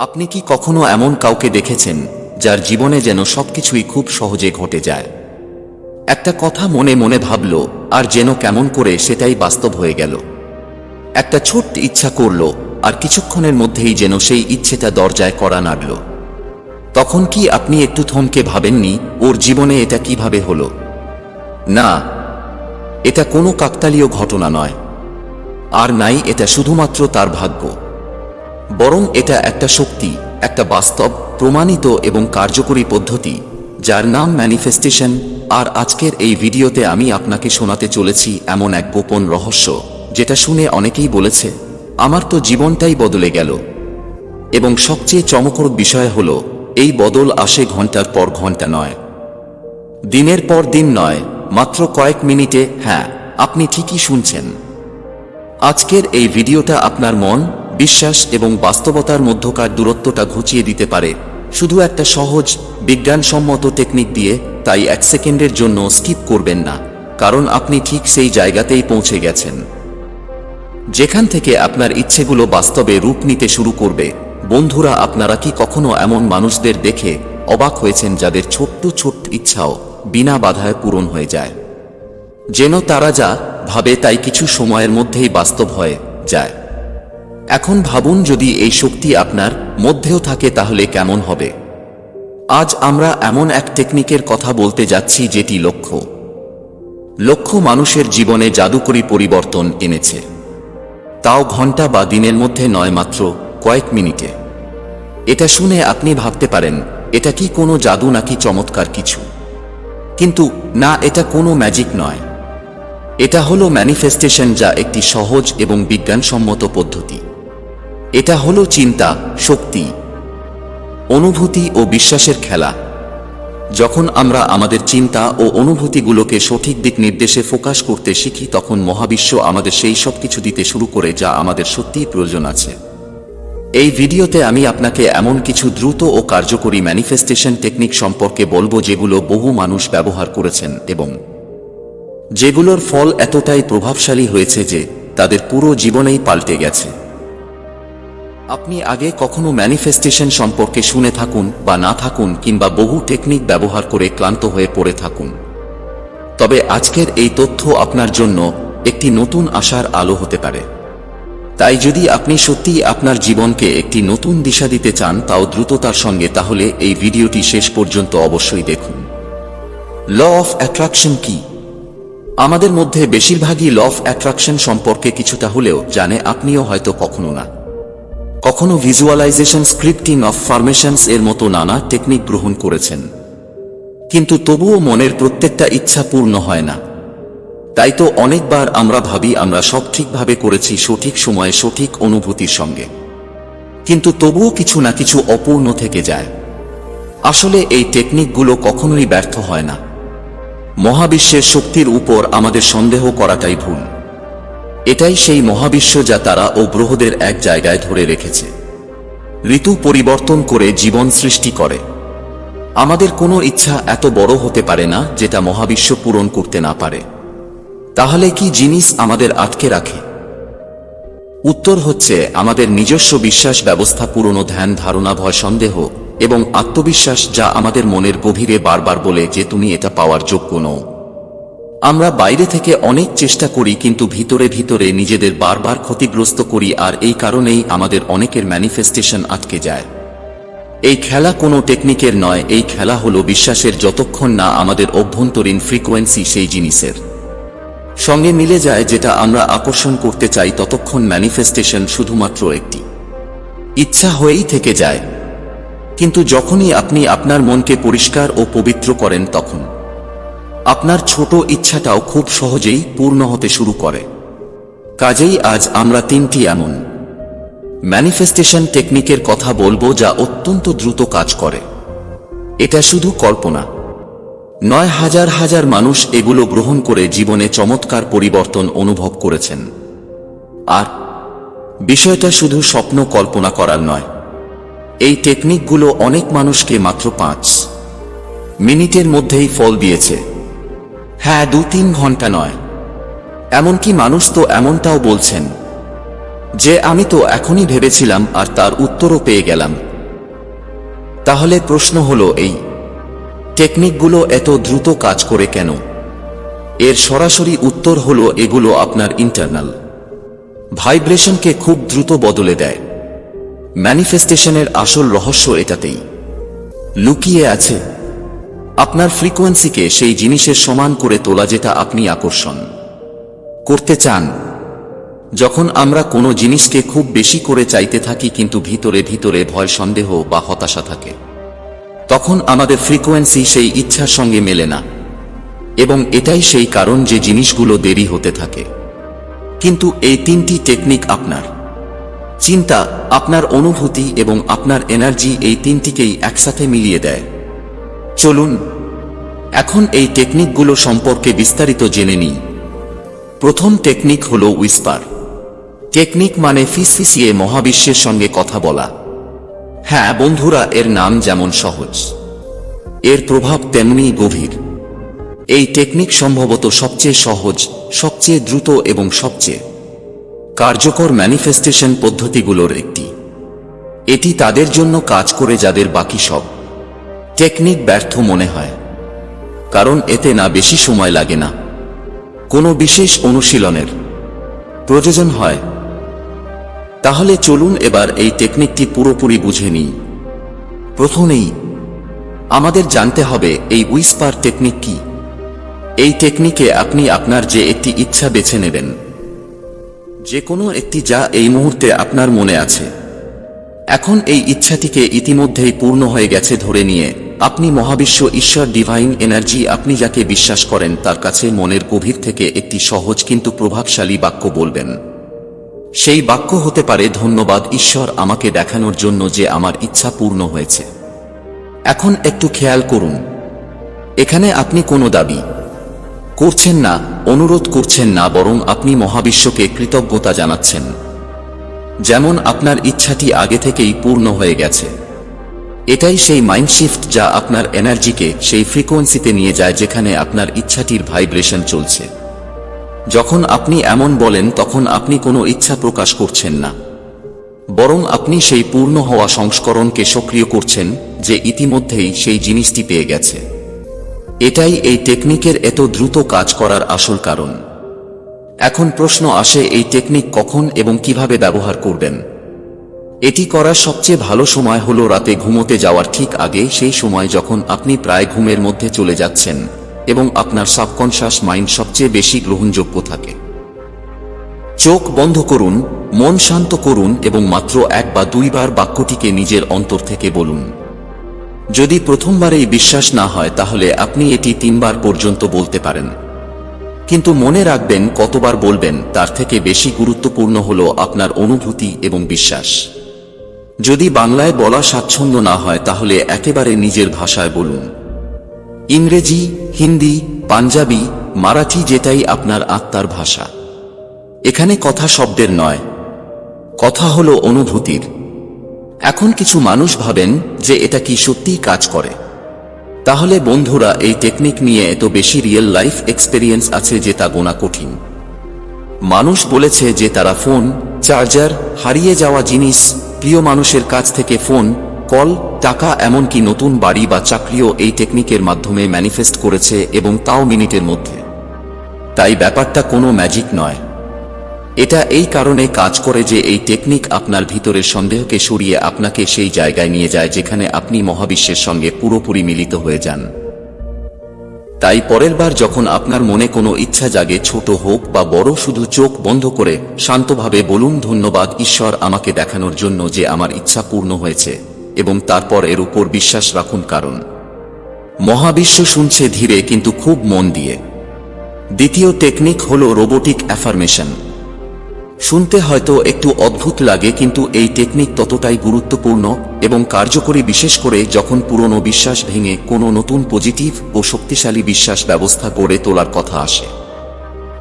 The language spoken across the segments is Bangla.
আপনি কি কখনো এমন কাউকে দেখেছেন, যার জীবনে যেন সবকিছুই খুব সহজে ঘটে যায়? একটা কথা মনে মনে ভাবল, আর যেন কেমন করে সেটাই বাস্তব হয়ে গেল। একটা ছোট্ট ইচ্ছা করল, আর কিছুক্ষণের মধ্যেই যেন সেই ইচ্ছেটা দরজায় করা নাড়ল। তখন কি আপনি একটু থমকে ভাবেননি, ওর জীবনে এটা কীভাবে হলো? না, এটা কোনো কাকতালীয় ঘটনা নয়। আর নাই, এটা শুধুমাত্র তার ভাগ্য। বরং এটা একটা শক্তি, একটা বাস্তব, প্রমাণিত এবং কার্যকরী পদ্ধতি, যার নাম ম্যানিফেস্টেশন আর আজকের এই ভিডিওতে আমি আপনাকে শোনাতে চলেছি এমন এক গোপন রহস্য, যেটা শুনে অনেকেই বলেছে, আমার তো জীবনটাই বদলে গেল। এবং সবচেয়ে চমকর বিষয় হল, এই বদল আসে ঘণ্টার পর ঘণ্টা নয়। দিনের পর দিন নয়, মাত্র কয়েক মিনিটে হ্যাঁ আপনি ঠিকই শুনছেন। আজকের এই ভিডিওটা আপনার মন বিশ্বাস এবং বাস্তবতার মধ্যকার দূরত্বটা ঘুচিয়ে দিতে পারে। শুধু একটা সহজ, বিজ্ঞানসম্মত টেকনিক দিয়ে তাই এক সেকেন্ডের জন্য স্কিপ করবেন না, কারণ আপনি ঠিক সেই জায়গাতেই পৌঁছে গেছেন। যেখান থেকে আপনার ইচ্ছেগুলো বাস্তবে রূপ নিতে শুরু করবে, বন্ধুরা আপনারা কি কখনো এমন মানুষদের দেখে অবাক হয়েছেন যাদের ছোট্ট ছোট্ট ইচ্ছাও বিনা বাধায় পূরণ হয়ে যায়? যেন তারা যা ভাবে তাই কিছু সময়ের মধ্যেই বাস্তব হয়ে যায়। এখন ভাবুন যদি এই শক্তি আপনার মধ্যেও থাকে তাহলে কেমন হবে। আজ আমরা এমন এক টেকনিকের কথা বলতে যাচ্ছি যেটি লক্ষ্য। লক্ষ্য মানুষের জীবনে জাদুকরী পরিবর্তন এনেছে। তাও ঘণ্টা বা দিনের মধ্যে নয় মাত্র কয়েক মিনিটে। এটা শুনে আপনি ভাবতে পারেন, এটা কি কোনো জাদু নাকি চমৎকার কিছু। কিন্তু না, এটা কোনো ম্যাজিক নয়। এটা হলো ম্যানিফেস্টেশন যা একটি সহজ এবং বিজ্ঞানসম্মত পদ্ধতি। এটা হলো চিন্তা, শক্তি, অনুভূতি ও বিশ্বাসের খেলা। যখন আমরা আমাদের চিন্তা ও অনুভূতিগুলোকে সঠিক দিক নির্দেশে ফোকাস করতে শিখি, তখন মহাবিশ্ব আমাদের সেই সব কিছু দিতে শুরু করে যা আমাদের সত্যিই প্রয়োজন আছে। এই ভিডিওতে আমি আপনাকে এমন কিছু দ্রুত ও কার্যকরী ম্যানিফেস্টেশন টেকনিক সম্পর্কে বলব যেগুলো বহু মানুষ ব্যবহার করেছেন এবং যেগুলোর ফল এতটাই প্রভাবশালী হয়েছে যে তাদের পুরো জীবনেই পাল্টে গেছে। আপনি আগে কখনো ম্যানিফেস্টেশন সম্পর্কে শুনে থাকুন বা না থাকুন কিংবা বহু টেকনিক ব্যবহার করে ক্লান্ত হয়ে পড়ে থাকুন। তবে আজকের এই তথ্য আপনার জন্য একটি নতুন আশার আলো হতে পারে। তাই যদি আপনি সত্যিই আপনার জীবনকে একটি নতুন দিশা দিতে চান তাও দ্রুততার সঙ্গে, তাহলে এই ভিডিওটি শেষ পর্যন্ত অবশ্যই দেখুন। ল অফ অ্যাট্রাকশন কি? আমাদের মধ্যে বেশিরভাগই ল অফ অ্যাট্রাকশন সম্পর্কে কিছুটা হলেও জানে, আপনিও হয়তো কখনো না। কখনো ভিজুয়ালাইজেশন স্ক্রিপ্টিং অফ ফরমেশনস এর মতো নানা টেকনিক গ্রহণ করেছেন। কিন্তু তবুও মনের প্রত্যেকটা ইচ্ছা পূর্ণ হয় না। তাই তো অনেকবার আমরা ভাবি আমরা সব ঠিকভাবে করেছি সঠিক সময়ে সঠিক অনুভূতির সঙ্গে। কিন্তু তবুও কিছু না কিছু অপূর্ণ থেকে যায়। আসলে এই টেকনিকগুলো কখনোই ব্যর্থ হয় না। মহাবিশ্বের শক্তির উপর আমাদের সন্দেহ করাটাই ভুল। এটাই সেই মহাবিশ্ব যা তারা ও গ্রহদের এক জায়গায় ধরে রেখেছে। ঋতু পরিবর্তন করে জীবন সৃষ্টি করে। আমাদের কোনো ইচ্ছা এত বড় হতে পারে না যেটা মহাবিশ্ব পূরণ করতে না পারে। তাহলে কি জিনিস আমাদের আটকে রাখে? উত্তর হচ্ছে, আমাদের নিজস্ব বিশ্বাস ব্যবস্থা পুরনো ধ্যান, ধারণা, ভয়, সন্দেহ এবং আত্মবিশ্বাস যা আমাদের মনের গভীরে বারবার বলে যে তুমি এটা পাওয়ার যোগ্য নও। আমরা বাইরে থেকে অনেক চেষ্টা করি, কিন্তু ভিতরে ভিতরে নিজেদের বারবার ক্ষতিগ্রস্ত করি, আর এই কারণেই আমাদের অনেকের ম্যানিফেস্টেশন আটকে যায়। এই খেলা কোনো টেকনিকের নয়, এই খেলা হলো বিশ্বাসের যতক্ষণ না আমাদের অভ্যন্তরীণ ফ্রিকোয়েন্সি সেই জিনিসের। সঙ্গে মিলে যায় যেটা আমরা আকর্ষণ করতে চাই, ততক্ষণ ম্যানিফেস্টেশন শুধুমাত্র একটি। ইচ্ছা হয়েই থেকে যায়। কিন্তু যখনই আপনি আপনার মনকে পরিষ্কার ও পবিত্র করেন, তখন আপনার ছোট ইচ্ছাটাও খুব সহজেই পূর্ণ হতে শুরু করে। কাজেই আজ আমরা তিনটি এমন। ম্যানিফেস্টেশন টেকনিকের কথা বলব যা অত্যন্ত দ্রুত কাজ করে। এটা শুধু কল্পনা। নয় হাজার হাজার মানুষ এগুলো গ্রহণ করে জীবনে চমৎকার পরিবর্তন অনুভব করেছেন। আর বিষয়টা শুধু স্বপ্ন কল্পনা করার নয়। এই টেকনিকগুলো অনেক মানুষকে মাত্র পাঁচ মিনিটের মধ্যেই ফল দিয়েছে। হ্যাঁ দু তিন ঘণ্টা নয়। এমনকি মানুষ তো এমনটাও বলছেন যে, আমি তো এখনই ভেবেছিলাম আর তার উত্তরও পেয়ে গেলাম। তাহলে প্রশ্ন হলো এই, টেকনিকগুলো এত দ্রুত কাজ করে কেন? এর সরাসরি উত্তর হলো এগুলো আপনার ইন্টারনাল। ভাইব্রেশনকে খুব দ্রুত বদলে দেয়। ম্যানিফেস্টেশনের আসল রহস্য এটাতেই। লুকিয়ে আছে আপনার ফ্রিকোয়েন্সিকে সেই জিনিসের সমান করে তোলা যেটা আপনি আকর্ষণ করতে চান। যখন আমরা কোনো জিনিসকে খুব বেশি করে চাইতে থাকি কিন্তু ভিতরে ভিতরে ভয়, সন্দেহ বা হতাশা থাকে, তখন আমাদের ফ্রিকোয়েন্সি সেই ইচ্ছার সঙ্গে মেলে না। এবং এটাই সেই কারণ যে জিনিসগুলো দেরি হতে থাকে। কিন্তু এই তিনটি টেকনিক আপনার। চিন্তা, আপনার অনুভূতি এবং আপনার এনার্জি এই তিনটিকেই একসাথে মিলিয়ে দেয়। চলুন, এখন এই টেকনিকগুলো সম্পর্কে বিস্তারিত জেনে নিই। প্রথম টেকনিক হল উইস্পার টেকনিক মানে ফিসফিসিয়ে মহাবিশ্বের সঙ্গে কথা বলা। হ্যাঁ বন্ধুরা, এর নাম যেমন সহজ। এর প্রভাব তেমনি গভীর। এই টেকনিক সম্ভবত সবচেয়ে সহজ, সবচেয়ে দ্রুত এবং সবচেয়ে কার্যকর ম্যানিফেস্টেশন পদ্ধতিগুলোর একটি। এটি তাদের জন্য কাজ করে যাদের বাকি সব। টেকনিক ব্যর্থ মনে হয়। কারণ এতে না বেশি সময় লাগে না। কোনো বিশেষ অনুশীলনের প্রয়োজন হয়। তাহলে চলুন এবার এই টেকনিকটি পুরোপুরি বুঝে নিই। প্রথমেই আমাদের জানতে হবে এই উইসপার টেকনিক কি। এই টেকনিকে আপনি আপনার যে একটি ইচ্ছা বেছে নেবেন। যে কোনো একটি যা এই মুহূর্তে আপনার মনে আছে। এখন এই ইচ্ছাটিকে ইতিমধ্যেই পূর্ণ হয়ে গেছে ধরে নিয়ে আপনি মহাবিশ্ব ঈশ্বর ডিভাইন এনার্জি আপনি যাকে বিশ্বাস করেন, তার কাছে মনের গভীর থেকে একটি সহজ কিন্তু প্রভাবশালী বাক্য বলবেন। সেই বাক্য হতে পারে, ধন্যবাদ ঈশ্বর আমাকে দেখানোর জন্য যে আমার ইচ্ছা পূর্ণ হয়েছে। এখন একটু খেয়াল করুন। এখানে আপনি কোনো দাবি করছেন না, অনুরোধ করছেন না, বরং আপনি মহাবিশ্বকে কৃতজ্ঞতা জানাচ্ছেন। যেমন আপনার ইচ্ছাটি আগে থেকেই পূর্ণ হয়ে গেছে। এটাই সেই মাইন্ডশিফট যা আপনার এনার্জিকে সেই ফ্রিকোয়েন্সিতে নিয়ে যায় যেখানে আপনার ইচ্ছাটির ভাইব্রেশন চলছে। যখন আপনি এমন বলেন, তখন আপনি কোনো ইচ্ছা প্রকাশ করছেন না। বরং আপনি সেই পূর্ণ হওয়া সংস্করণকে সক্রিয় করছেন যে ইতিমধ্যেই সেই জিনিসটি পেয়ে গেছে। এটাই এই টেকনিকের এত দ্রুত কাজ করার আসল কারণ। এখন প্রশ্ন আসে, এই টেকনিক কখন এবং কীভাবে ব্যবহার করবেন? এটি করার সবচেয়ে ভালো সময় হলো রাতে ঘুমোতে যাওয়ার ঠিক আগে সেই সময় যখন আপনি প্রায় ঘুমের মধ্যে চলে যাচ্ছেন এবং আপনার সাবকনশাস মাইন্ড সবচেয়ে বেশি গ্রহণযোগ্য থাকে। চোখ বন্ধ করুন, মন শান্ত করুন এবং মাত্র এক বা দুইবার বাক্যটিকে নিজের অন্তর থেকে বলুন। যদি প্রথমবারেই বিশ্বাস না হয়, তাহলে আপনি এটি তিনবার পর্যন্ত বলতে পারেন। কিন্তু মনে রাখবেন, কতবার বলবেন, তার থেকে বেশি গুরুত্বপূর্ণ হল আপনার অনুভূতি এবং বিশ্বাস। যদি বাংলায় বলা স্বাচ্ছন্দ্য না হয়, তাহলে একেবারে নিজের ভাষায় বলুন। ইংরেজি, হিন্দি, পাঞ্জাবি, মারাঠি যেটাই আপনার আত্মার ভাষা। এখানে কথা শব্দের নয়, কথা হলো অনুভূতির। এখন কিছু মানুষ ভাবেন যে এটা কি সত্যিই কাজ করে। তাহলে বন্ধুরা, এই টেকনিক নিয়ে এত বেশি রিয়েল লাইফ এক্সপেরিয়েন্স আছে যে তা গোনা কঠিন। মানুষ বলেছে যে তারা ফোন, চার্জার, হারিয়ে যাওয়া জিনিস প্রিয় মানুষের কাছ থেকে ফোন, কল, টাকা এমনকি নতুন বাড়ি বা চাকরিও এই টেকনিকের মাধ্যমে ম্যানিফেস্ট করেছে এবং তাও মিনিটের মধ্যে। তাই ব্যাপারটা কোনো ম্যাজিক নয়। এটা এই কারণে কাজ করে যে এই টেকনিক আপনার ভিতরের সন্দেহকে সরিয়ে আপনাকে সেই জায়গায় নিয়ে যায় যেখানে আপনি মহাবিশ্বের সঙ্গে পুরোপুরি মিলিত হয়ে যান। তাই পরের বার যখন আপনার মনে কোনো ইচ্ছা জাগে ছোট হোক বা বড় শুধু চোখ বন্ধ করে শান্তভাবে বলুন, ধন্যবাদ ঈশ্বর আমাকে দেখানোর জন্য যে আমার ইচ্ছা পূর্ণ হয়েছে এবং তারপর এর উপর বিশ্বাস রাখুন কারণ মহাবিশ্ব শুনছে ধীরে কিন্তু খুব মন দিয়ে। দ্বিতীয় টেকনিক হল রোবোটিক অ্যাফার্মেশন শুনতে হয়তো একটু অদ্ভুত লাগে, কিন্তু এই টেকনিক ততটাই গুরুত্বপূর্ণ এবং কার্যকরী, বিশেষ করে যখন পুরনো বিশ্বাস ভেঙে কোনো নতুন পজিটিভ ও শক্তিশালী বিশ্বাস ব্যবস্থা গড়ে তোলার কথা আসে।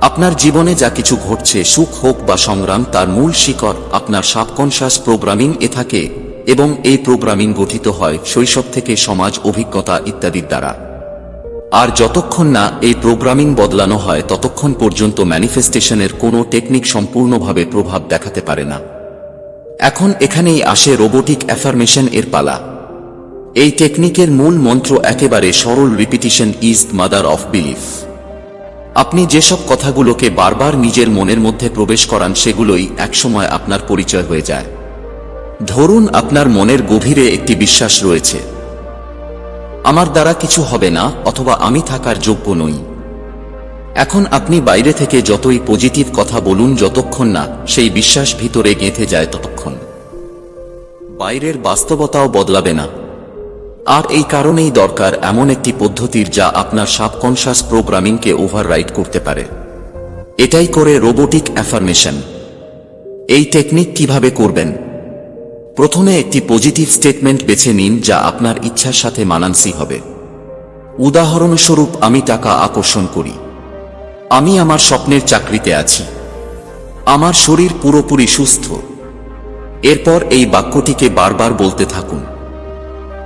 আপনার জীবনে যা কিছু ঘটছে, সুখ হোক বা সংগ্রাম, তার মূল শিকড় আপনার সাবকনশাস প্রোগ্রামিং এ থাকে এবং এই প্রোগ্রামিং গঠিত হয় শৈশব থেকে সমাজ, অভিজ্ঞতা ইত্যাদির দ্বারা। আর যতক্ষণ না এই প্রোগ্রামিং বদলানো হয়, ততক্ষণ পর্যন্ত ম্যানিফেস্টেশনের কোনো টেকনিক সম্পূর্ণভাবে প্রভাব দেখাতে পারে না। এখন এখানেই আসে রোবোটিক অ্যাফার্মেশন এর পালা। এই টেকনিকের মূল মন্ত্র একেবারে সরল repetition is mother of belief. আপনি যেসব কথাগুলোকে বারবার নিজের মনের মধ্যে প্রবেশ করান, সেগুলোই একসময় আপনার পরিচয় হয়ে যায়। ধরুন আপনার মনের গভীরে একটি বিশ্বাস রয়েছে। আমার দ্বারা কিছু হবে না, অথবা আমি থাকার যোগ্য নই। এখন আপনি বাইরে থেকে যতই পজিটিভ কথা বলুন যতক্ষণ না সেই বিশ্বাস ভিতরে গেঁথে যায় ততক্ষণ। বাইরের বাস্তবতাও বদলাবে না। আর এই কারণেই দরকার এমন একটি পদ্ধতির যা আপনার সাবকনশাস প্রোগ্রামিংকে ওভাররাইড করতে পারে। এটাই করে রোবোটিক অ্যাফার্মেশন। এই টেকনিক কীভাবে করবেন? প্রথমে একটি পজিটিভ স্টেটমেন্ট বেছে নিন যা আপনার ইচ্ছার সাথে মানানসি হবে। উদাহরণস্বরূপ, আমি টাকা আকর্ষণ করি। আমি আমার স্বপ্নের চাকরিতে আছি। আমার শরীর পুরোপুরি সুস্থ। এরপর এই বাক্যটিকে বারবার বলতে থাকুন।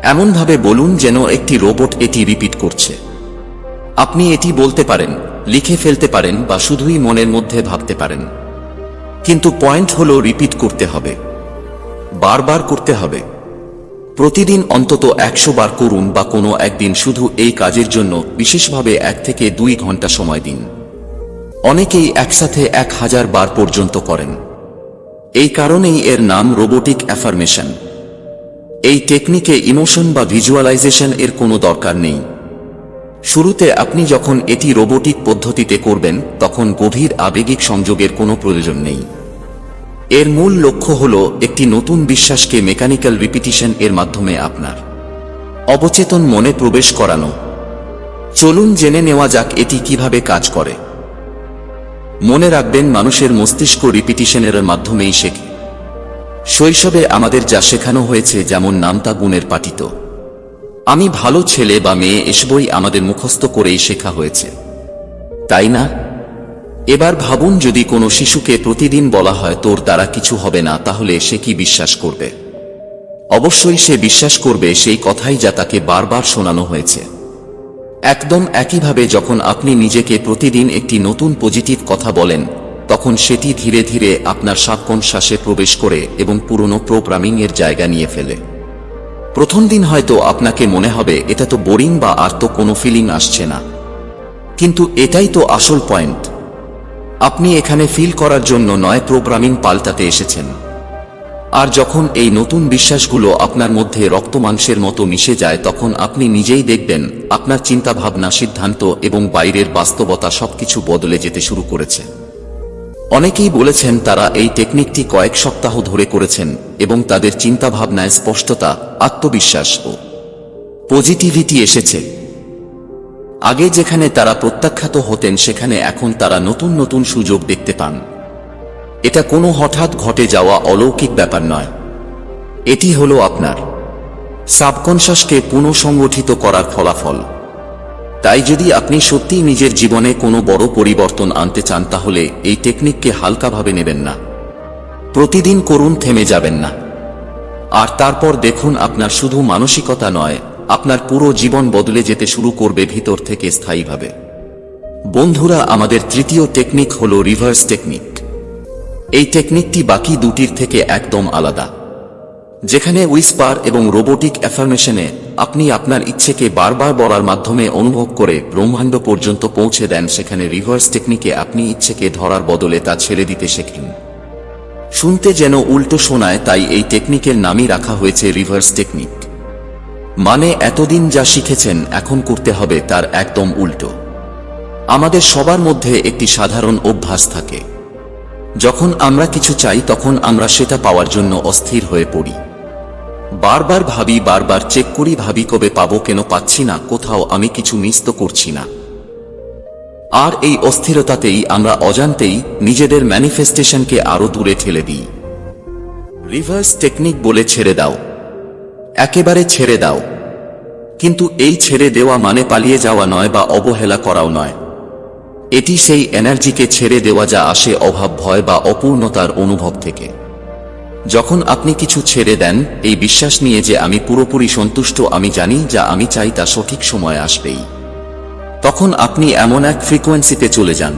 এমনভাবে বলুন যেন একটি রোবট এটি রিপিট করছে। আপনি এটি বলতে পারেন, লিখে ফেলতে পারেন বা শুধুই মনের মধ্যে ভাবতে পারেন। কিন্তু পয়েন্ট হলো, রিপিট করতে হবে। বারবার করতে হবে। প্রতিদিন অন্তত একশো বার করুন বা কোনো একদিন শুধু এই কাজের জন্য, বিশেষভাবে এক থেকে দুই ঘণ্টা সময় দিন। অনেকেই একসাথে এক হাজার বার পর্যন্ত করেন। এই কারণেই এর নাম রোবোটিক অ্যাফার্মেশন। এই টেকনিকে ইমোশন বা ভিজুয়ালাইজেশন এর কোনো দরকার নেই। শুরুতে আপনি যখন এটি রোবোটিক পদ্ধতিতে করবেন, তখন গভীর আবেগিক সংযোগের কোনো প্রয়োজন নেই। এর মূল লক্ষ্য হল একটি নতুন বিশ্বাসকে মেকানিক্যাল রিপিটিশন এর মাধ্যমে আপনার অবচেতন মনে প্রবেশ করানো। চলুন জেনে নেওয়া যাক এটি কীভাবে কাজ করে। মনে রাখবেন, মানুষের মস্তিষ্ক রিপিটিশনের মাধ্যমেই শেখে। শৈশবে আমাদের যা শেখানো হয়েছে, যেমন নামতা গুণের পাঠিত। আমি ভালো ছেলে বা মেয়ে, এসবই আমাদের মুখস্থ করেই শেখা হয়েছে। তাই না? এবার ভাবুন যদি কোনো শিশুকে প্রতিদিন বলা হয়, তোর দ্বারা কিছু হবে না, তাহলে সে কি বিশ্বাস করবে? অবশ্যই সে বিশ্বাস করবে সেই কথাই যা তাকে বারবার শোনানো হয়েছে। একদম একইভাবে যখন আপনি নিজেকে প্রতিদিন একটি নতুন পজিটিভ কথা বলেন, তখন সেটি ধীরে ধীরে আপনার শ্বাসে প্রবেশ করে এবং পুরনো প্রোগ্রামিং এর জায়গা নিয়ে ফেলে। প্রথম দিন হয়তো আপনাকে মনে হবে, এটা তো বোরিং বা আর তো কোনো ফিলিং আসছে না। কিন্তু এটাই তো আসল পয়েন্ট। আপনি এখানে ফিল করার জন্য নয় প্রোগ্রামিং পাল্টাতে এসেছেন। আর যখন এই নতুন বিশ্বাসগুলো আপনার মধ্যে রক্ত মাংসের মতো মিশে যায়, তখন আপনি নিজেই দেখবেন আপনার চিন্তাভাবনা সিদ্ধান্ত এবং বাইরের বাস্তবতা সবকিছু বদলে যেতে শুরু করেছে। অনেকেই বলেছেন তারা এই টেকনিকটি কয়েক সপ্তাহ ধরে করেছেন এবং তাদের চিন্তাভাবনায় স্পষ্টতা, আত্মবিশ্বাস ও পজিটিভিটি এসেছে। আগে যেখানে তারা প্রত্যাখ্যাত হতেন, সেখানে এখন তারা নতুন নতুন সুযোগ দেখতে পান। এটা কোনো হঠাৎ ঘটে যাওয়া অলৌকিক ব্যাপার নয়। এটি হলো আপনার। সাবকনশাসকে পুনঃসংগঠিত করার ফলাফল। তাই যদি আপনি সত্যিই নিজের জীবনে কোনো বড় পরিবর্তন আনতে চান, তাহলে এই টেকনিককে হালকাভাবে নেবেন না। প্রতিদিন করুন, থেমে যাবেন না। আর তারপর দেখুন, আপনার শুধু মানসিকতা নয় আপনার পুরো জীবন বদলে যেতে শুরু করবে ভিতর থেকে স্থায়ীভাবে। বন্ধুরা, আমাদের তৃতীয় টেকনিক হল রিভার্স টেকনিক এই টেকনিকটি বাকি দুটির থেকে একদম আলাদা। যেখানে উইসপার এবং রোবোটিক অ্যাফার্মেশনে আপনি আপনার ইচ্ছেকে বারবার বলার মাধ্যমে অনুভব করে ব্রহ্মাণ্ড পর্যন্ত পৌঁছে দেন, সেখানে রিভার্স টেকনিকে আপনি ইচ্ছেকে ধরার বদলে তা ছেড়ে দিতে শেখেন। শুনতে যেন উল্টো শোনায়, তাই এই টেকনিকের নামই রাখা হয়েছে রিভার্স টেকনিক মানে এতদিন যা শিখেছেন এখন করতে হবে তার একদম উল্টো। আমাদের সবার মধ্যে একটি সাধারণ অভ্যাস থাকে। যখন আমরা কিছু চাই তখন আমরা সেটা পাওয়ার জন্য অস্থির হয়ে পড়ি। বারবার ভাবি, বারবার চেক করি, ভাবি কবে পাবো, কেন পাচ্ছি না, কোথাও আমি কিছু মিস তো করছি না। আর এই অস্থিরতাতেই আমরা অজান্তেই নিজেদের ম্যানিফেস্টেশনকে আরও দূরে ঠেলে দিই। রিভার্স টেকনিক বলে ছেড়ে দাও। একেবারে ছেড়ে দাও। কিন্তু এই ছেড়ে দেওয়া মানে পালিয়ে যাওয়া নয় বা অবহেলা করাও নয়। এটি সেই এনার্জিকে ছেড়ে দেওয়া যা আসে অভাব, ভয় বা অপূর্ণতার অনুভব থেকে। যখন আপনি কিছু ছেড়ে দেন, এই বিশ্বাস নিয়ে যে আমি পুরোপুরি সন্তুষ্ট, আমি জানি যা আমি চাই তা সঠিক সময় আসবেই। তখন আপনি এমন এক ফ্রিকোয়েন্সিতে চলে যান,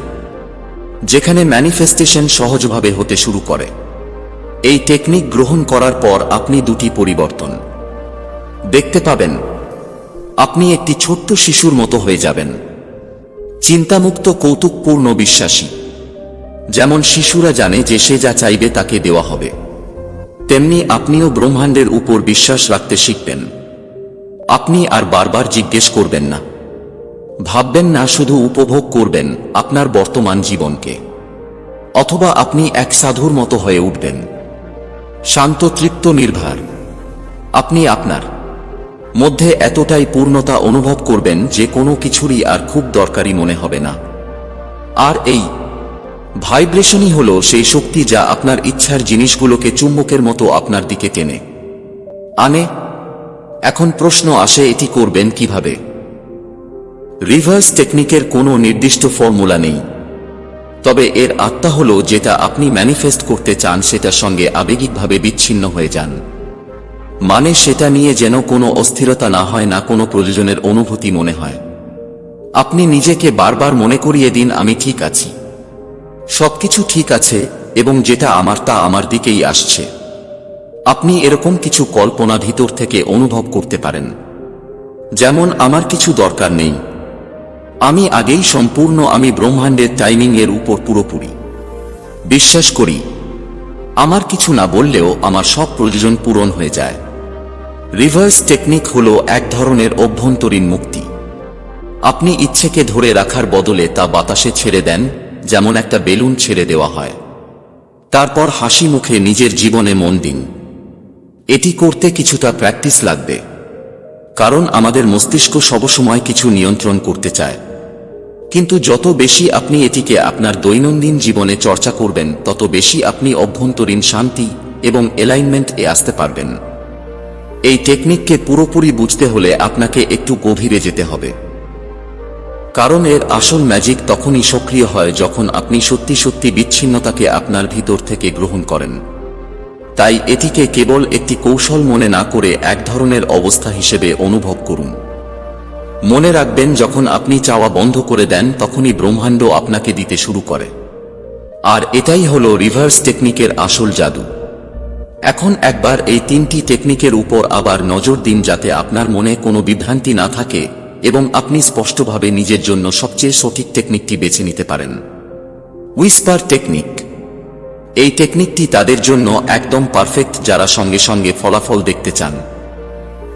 যেখানে ম্যানিফেস্টেশন সহজভাবে হতে শুরু করে। এই টেকনিক গ্রহণ করার পর আপনি দুটি পরিবর্তন। দেখতে পাবেন, আপনি একটি ছোট্ট শিশুর মতো হয়ে যাবেন। চিন্তামুক্ত, কৌতুকপূর্ণ বিশ্বাসী। যেমন শিশুরা জানে যে সে যা চাইবে তাকে দেওয়া হবে। তেমনি আপনিও ব্রহ্মাণ্ডের উপর বিশ্বাস রাখতে শিখবেন। আপনি আর বারবার জিজ্ঞেস করবেন না। ভাববেন না, শুধু উপভোগ করবেন আপনার বর্তমান জীবনকে। অথবা আপনি এক সাধুর মতো হয়ে উঠবেন। শান্ত, তৃপ্ত, নির্ভার। আপনি আপনার মধ্যে এতটাই পূর্ণতা অনুভব করবেন যে কোনো কিছুরই আর খুব দরকারি মনে হবে না। আর এই ভাইব্রেশনই হল সেই শক্তি যা আপনার ইচ্ছার জিনিসগুলোকে চুম্বকের মতো আপনার দিকে টেনে। আনে, এখন প্রশ্ন আসে এটি করবেন কীভাবে? রিভার্স টেকনিকের কোনো নির্দিষ্ট ফর্মুলা নেই। তবে এর আত্মা হল যেটা আপনি ম্যানিফেস্ট করতে চান সেটার সঙ্গে আবেগিকভাবে বিচ্ছিন্ন হয়ে যান। মানে সেটা নিয়ে যেন কোনো অস্থিরতা না হয়, না কোনো প্রয়োজনের অনুভূতি মনে হয়। আপনি নিজেকে বারবার মনে করিয়ে দিন, আমি ঠিক আছি। সবকিছু ঠিক আছে, এবং যেটা আমার তা আমার দিকেই আসছে। আপনি এরকম কিছু কল্পনা ভিতর থেকে অনুভব করতে পারেন। যেমন, আমার কিছু দরকার নেই। আমি আগেই সম্পূর্ণ, আমি ব্রহ্মাণ্ডের টাইমিং এর উপর পুরোপুরি। বিশ্বাস করি, আমার কিছু না বললেও আমার সব প্রয়োজন পূরণ হয়ে যায়। রিভার্স টেকনিক হল এক ধরনের অভ্যন্তরীণ মুক্তি। আপনি ইচ্ছেকে ধরে রাখার বদলে তা বাতাসে ছেড়ে দেন, যেমন একটা বেলুন ছেড়ে দেওয়া হয়। তারপর হাসি মুখে নিজের জীবনে মন দিন। এটি করতে কিছুটা প্র্যাকটিস লাগবে। কারণ আমাদের মস্তিষ্ক সবসময় কিছু নিয়ন্ত্রণ করতে চায়। কিন্তু যত বেশি আপনি এটিকে আপনার দৈনন্দিন জীবনে চর্চা করবেন, তত বেশি আপনি অভ্যন্তরীণ শান্তি এবং এলাইনমেন্ট এ আসতে পারবেন। এই টেকনিককে পুরোপুরি বুঝতে হলে আপনাকে একটু গভীরে যেতে হবে। কারণ এর আসল ম্যাজিক তখনই সক্রিয় হয় যখন আপনি সত্যি সত্যি বিচ্ছিন্নতাকে আপনার ভিতর থেকে গ্রহণ করেন। তাই এটিকে কেবল একটি কৌশল মনে না করে এক ধরনের অবস্থা হিসেবে অনুভব করুন। মনে রাখবেন, যখন আপনি চাওয়া বন্ধ করে দেন, তখনই ব্রহ্মাণ্ড আপনাকে দিতে শুরু করে। আর এটাই হলো রিভার্স টেকনিকের আসল জাদু। এখন একবার এই তিনটি টেকনিকের উপর আবার নজর দিন যাতে আপনার মনে কোনো বিভ্রান্তি না থাকে এবং আপনি স্পষ্টভাবে নিজের জন্য সবচেয়ে সঠিক টেকনিকটি বেছে নিতে পারেন। উইসপার টেকনিক এই টেকনিকটি তাদের জন্য একদম পারফেক্ট যারা সঙ্গে সঙ্গে ফলাফল দেখতে চান।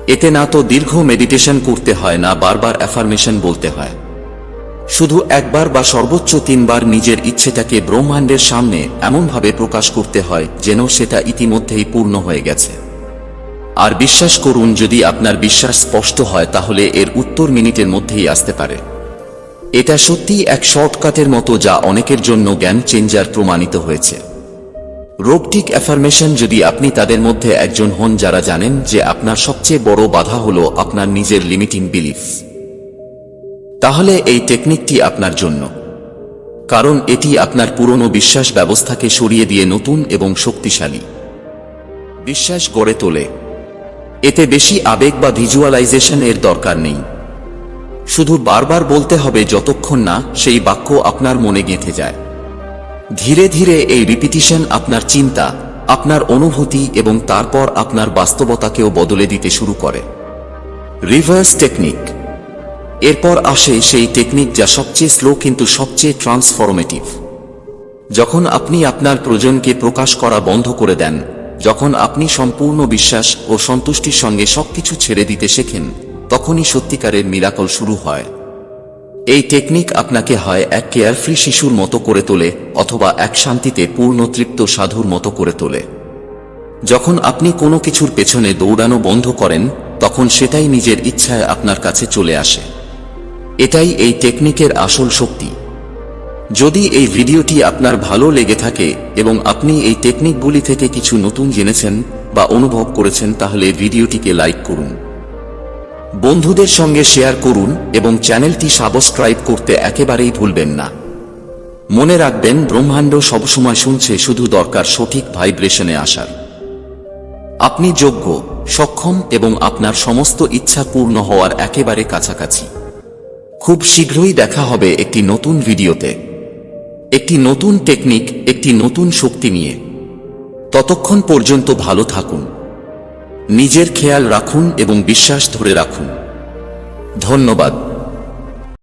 এতে না তো দীর্ঘ মেডিটেশন করতে হয় না বারবার অ্যাফার্মেশন বলতে হয়। শুধু একবার বা সর্বোচ্চ তিনবার নিজের ইচ্ছেটাকে ব্রহ্মাণ্ডের সামনে এমনভাবে প্রকাশ করতে হয় যেন সেটা ইতিমধ্যেই পূর্ণ হয়ে গেছে। আর বিশ্বাস করুন, যদি আপনার বিশ্বাস স্পষ্ট হয়, তাহলে এর উত্তর মিনিটের মধ্যেই আসতে পারে। এটা সত্যিই এক শর্টকাটের মতো যা অনেকের জন্য জ্ঞান চেঞ্জার প্রমাণিত হয়েছে। রোবটিক অ্যাফার্মেশন যদি আপনি তাদের মধ্যে একজন হন যারা জানেন যে আপনার সবচেয়ে বড় বাধা হল আপনার নিজের লিমিটিং বিলিফ তাহলে এই টেকনিকটি আপনার জন্য। কারণ এটি আপনার পুরনো বিশ্বাস ব্যবস্থাকে সরিয়ে দিয়ে নতুন এবং শক্তিশালী। বিশ্বাস গড়ে তোলে। এতে বেশি আবেগ বা ভিজুয়ালাইজেশন এর দরকার নেই। শুধু বারবার বলতে হবে যতক্ষণ না সেই বাক্য আপনার মনে গেঁথে যায়। ধীরে ধীরে এই রিপিটিশন আপনার চিন্তা, আপনার অনুভূতি এবং তারপর আপনার বাস্তবতাকেও বদলে দিতে শুরু করে। রিভার্স টেকনিক এরপর আসে সেই টেকনিক যা সবচেয়ে স্লো কিন্তু সবচেয়ে ট্রান্সফরমেটিভ যখন আপনি আপনার প্রয়োজনকে প্রকাশ করা বন্ধ করে দেন, যখন আপনি সম্পূর্ণ বিশ্বাস ও সন্তুষ্টির সঙ্গে সবকিছু ছেড়ে দিতে শেখেন, তখনই সত্যিকারের মিরাকল শুরু হয়। এই টেকনিক আপনাকে হয় এক কেয়ারফ্রি শিশুর মতো করে তোলে অথবা এক শান্তিতে পূর্ণ তৃপ্ত সাধুর মতো করে তোলে। যখন আপনি কোনো কিছুর পেছনে দৌড়ানো বন্ধ করেন, তখন সেটাই নিজের ইচ্ছায় আপনার কাছে চলে আসে। এটাই এই টেকনিকের আসল শক্তি। যদি এই ভিডিওটি আপনার ভালো লেগে থাকে এবং আপনি এই টেকনিকগুলি থেকে কিছু নতুন জেনেছেন বা অনুভব করেছেন, তাহলে ভিডিওটিকে লাইক করুন। বন্ধুদের সঙ্গে শেয়ার করুন এবং চ্যানেলটি সাবস্ক্রাইব করতে একেবারেই ভুলবেন না। মনে রাখবেন, ব্রহ্মাণ্ড সবসময় শুনছে শুধু দরকার সঠিক ভাইব্রেশনে আসার। আপনি যোগ্য, সক্ষম এবং আপনার সমস্ত ইচ্ছা পূর্ণ হওয়ার একেবারে কাছাকাছি। খুব শীঘ্রই দেখা হবে একটি নতুন ভিডিওতে। একটি নতুন টেকনিক, একটি নতুন শক্তি নিয়ে। ততক্ষণ পর্যন্ত ভালো থাকুন। নিজের খেয়াল রাখুন এবং বিশ্বাস ধরে রাখুন। ধন্যবাদ।